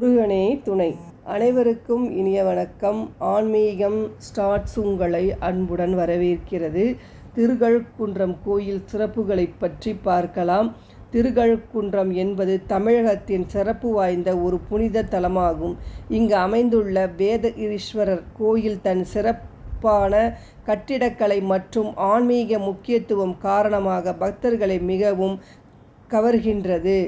முருகனே துணை. அனைவருக்கும் இனிய வணக்கம். ஆன்மீகம் ஸ்டார்ட்ஸ் உங்களை அன்புடன் வரவேற்கிறது. திருகழுக்குன்றம் கோயில் சிறப்புகளை பற்றி பார்க்கலாம். திருகழுக்குன்றம் என்பது தமிழகத்தின் சிறப்பு வாய்ந்த ஒரு புனித தலமாகும். இங்கு அமைந்துள்ள வேத ஈஸ்வரர் கோயில் தன் சிறப்பான கட்டிடக்கலை மற்றும் ஆன்மீக முக்கியத்துவம் காரணமாக பக்தர்களை மிகவும் கவர்கின்றது.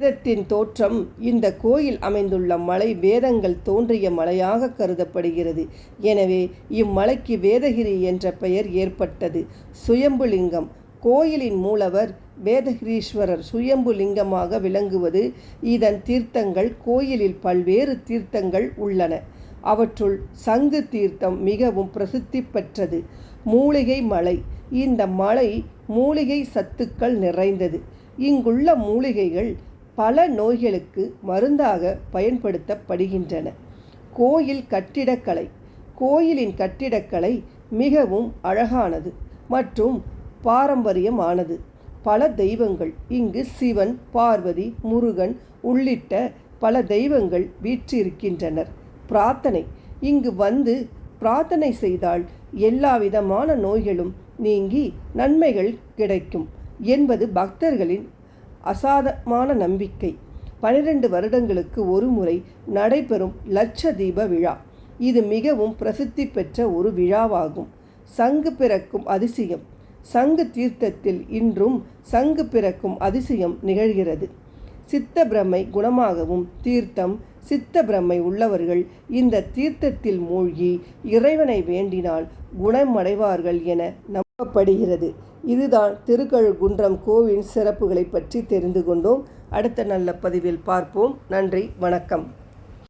வேதத்தின் தோற்றம். இந்த கோயில் அமைந்துள்ள மலை வேதங்கள் தோன்றிய மலையாக கருதப்படுகிறது. எனவே இம்மலைக்கு வேதகிரி என்ற பெயர் ஏற்பட்டது. சுயம்புலிங்கம். கோயிலின் மூலவர் வேதகிரீஸ்வரர் சுயம்பு லிங்கமாக விளங்குவது. இதன் தீர்த்தங்கள் கோயிலில் பல்வேறு தீர்த்தங்கள் உள்ளன. அவற்றுள் சங்கு தீர்த்தம் மிகவும் பிரசித்தி பெற்றது. மூலிகை மலை. இந்த மலை மூலிகை சத்துக்கள் நிறைந்தது. இங்குள்ள மூலிகைகள் பல நோய்களுக்கு மருந்தாக பயன்படுத்தப்படுகின்றன. கோயில் கட்டிடக்கலை. கோயிலின் கட்டிடக்கலை மிகவும் அழகானது மற்றும் பாரம்பரியமானது. பல தெய்வங்கள் இங்கு சிவன் பார்வதி முருகன் உள்ளிட்ட பல தெய்வங்கள் வீற்றிருக்கின்றனர். பிரார்த்தனை. இங்கு வந்து பிரார்த்தனை செய்தால் எல்லா விதமான நோய்களும் நீங்கி நன்மைகள் கிடைக்கும் என்பது பக்தர்களின் அசாதமான நம்பிக்கை. பனிரெண்டு வருடங்களுக்கு ஒரு முறை நடைபெறும் லட்ச தீப விழா. இது மிகவும் பிரசித்தி பெற்ற ஒரு விழாவாகும். சங்கு பிறக்கும் அதிசயம். சங்கு தீர்த்தத்தில் இன்றும் சங்கு பிறக்கும் அதிசயம் நிகழ்கிறது. சித்த பிரமை குணமாகவும் தீர்த்தம் சித்த பிரமை உள்ளவர்கள் இந்த தீர்த்தத்தில் மூழ்கி இறைவனை வேண்டினால் குணமடைவார்கள் என நம்பப்படுகிறது. இதுதான் திருக்கழுகுன்றம் கோவிலின் சிறப்புகளை பற்றி தெரிந்து கொண்டோம். அடுத்த நல்ல பதிவில் பார்ப்போம். நன்றி வணக்கம்.